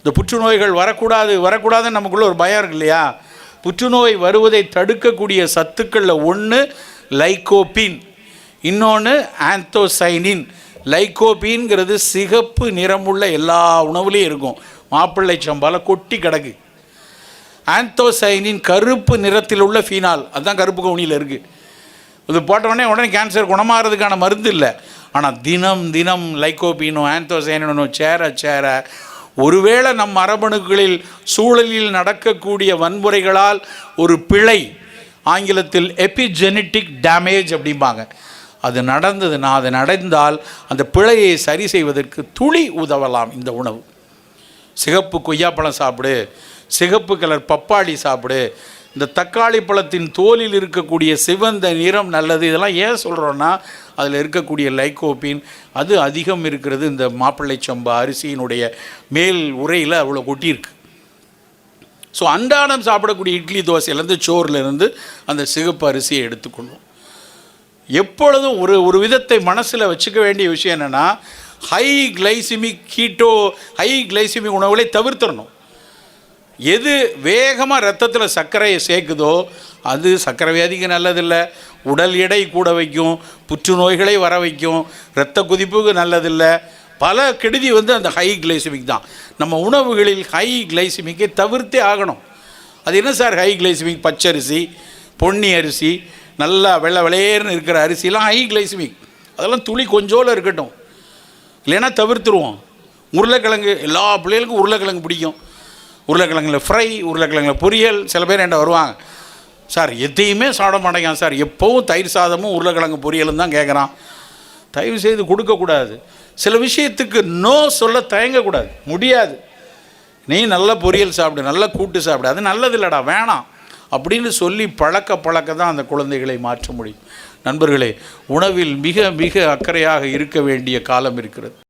இந்த புற்றுநோய்கள் வரக்கூடாது வரக்கூடாதுன்னு நமக்குள்ள ஒரு பயம் இருக்கு இல்லையா? புற்றுநோய் வருவதை தடுக்கக்கூடிய சத்துக்களில் ஒன்று லைகோபின் இன்னொன்று ஆந்தோசைனின். லைகோபின்ங்கிறது சிகப்பு நிறமுள்ள எல்லா உணவுலேயும் இருக்கும். மாப்பிள்ளை சம்பால கொட்டி கிடக்கு. ஆந்தோசைனின் கருப்பு நிறத்தில் உள்ள ஃபீனால் அதுதான் கருப்பு கவுனியில் இருக்குது இது போட்டவுடனே உடனே கேன்சர் குணமாகிறதுக்கான மருந்து இல்லை. ஆனால் தினம் தினம் லைகோபீனும் ஆந்தோசைனும் சேர சேர ஒருவேளை நம் மரபணுக்களில் சூழலில் நடக்கக்கூடிய வன்முறைகளால் ஒரு பிழை ஆங்கிலத்தில் எபிஜெனட்டிக் டேமேஜ் அப்படிம்பாங்க. அது நடந்ததுன்னா அது நடந்தால் அந்த பிழையை சரி செய்வதற்கு துளி உதவலாம் இந்த உணவு. சிகப்பு கொய்யாப்பழம் சாப்பிடு சிகப்பு கலர் பப்பாளி சாப்பிடு இந்த தக்காளி பழத்தின் தோலில் இருக்கக்கூடிய சிவந்த நிறம் நல்லது. இதெல்லாம் ஏன் சொல்கிறோன்னா அதில் இருக்கக்கூடிய லைகோபின் அது அதிகம் இருக்கிறது. இந்த மாப்பிள்ளை சம்பா அரிசியினுடைய மேல் உரையில் அவ்வளோ கொட்டியிருக்கு. ஸோ அன்றாடம் சாப்பிடக்கூடிய இட்லி தோசையிலேருந்து சோறுலேருந்து அந்த சிகப்பு அரிசியை எடுத்துக்கொள்ளும் எப்பொழுதும் ஒரு ஒரு விதத்தை மனசில் வச்சுக்க வேண்டிய விஷயம் என்னென்னா high glycemic keto high glycemic உணவுகளை தவிர்த்திடணும். எது வேகமாக ரத்தத்தில் சர்க்கரையை சேர்க்குதோ அது சர்க்கரை வியாதிக்கு நல்லதில்லை. உடல் எடை கூட வைக்கும் புற்றுநோய்களை வர வைக்கும் இரத்த குதிப்புக்கு நல்லதில்லை. பல கெடுதி வந்து அந்த ஹை கிளைசிமிக் தான். நம்ம உணவுகளில் ஹை கிளைசிமிக்கை தவிர்த்தே ஆகணும். அது என்ன சார் ஹை கிளைசிமிக் பச்சரிசி பொன்னி அரிசி நல்லா வெள்ளை வெளையர்னு இருக்கிற அரிசிலாம் ஹை கிளைசிமிக் அதெல்லாம் துளி கொஞ்சோல இருக்கட்டும். இல்லைன்னா தவிர்த்துருவோம். உருளைக்கிழங்கு எல்லா பிள்ளைகளுக்கும் உருளைக்கிழங்கு பிடிக்கும். உருளைக்கிழங்கில் ஃப்ரை உருளைக்கிழங்கில் பொரியல் சில பேர் என்கிட்ட வருவாங்க? சார் எதையுமே சாப்பிட மாட்டேங்கான் சார் எப்போவும் தயிர் சாதமும் உருளைக்கிழங்கு பொரியலும் தான் கேட்குறான். தயவு செய்து கொடுக்கக்கூடாது சில விஷயத்துக்கு நோ சொல்ல தயங்கக்கூடாது முடியாது. நீ நல்ல பொரியல் சாப்பிடு நல்ல கூட்டு சாப்பிடு. அது நல்லது இல்லைடா வேணாம். அப்படின்னு சொல்லி பழக்க பழக்க தான் அந்த குழந்தைகளை மாற்ற முடியும். நண்பர்களே உணவில் மிக மிக அக்கறையாக இருக்க வேண்டிய காலம் இருக்கிறது.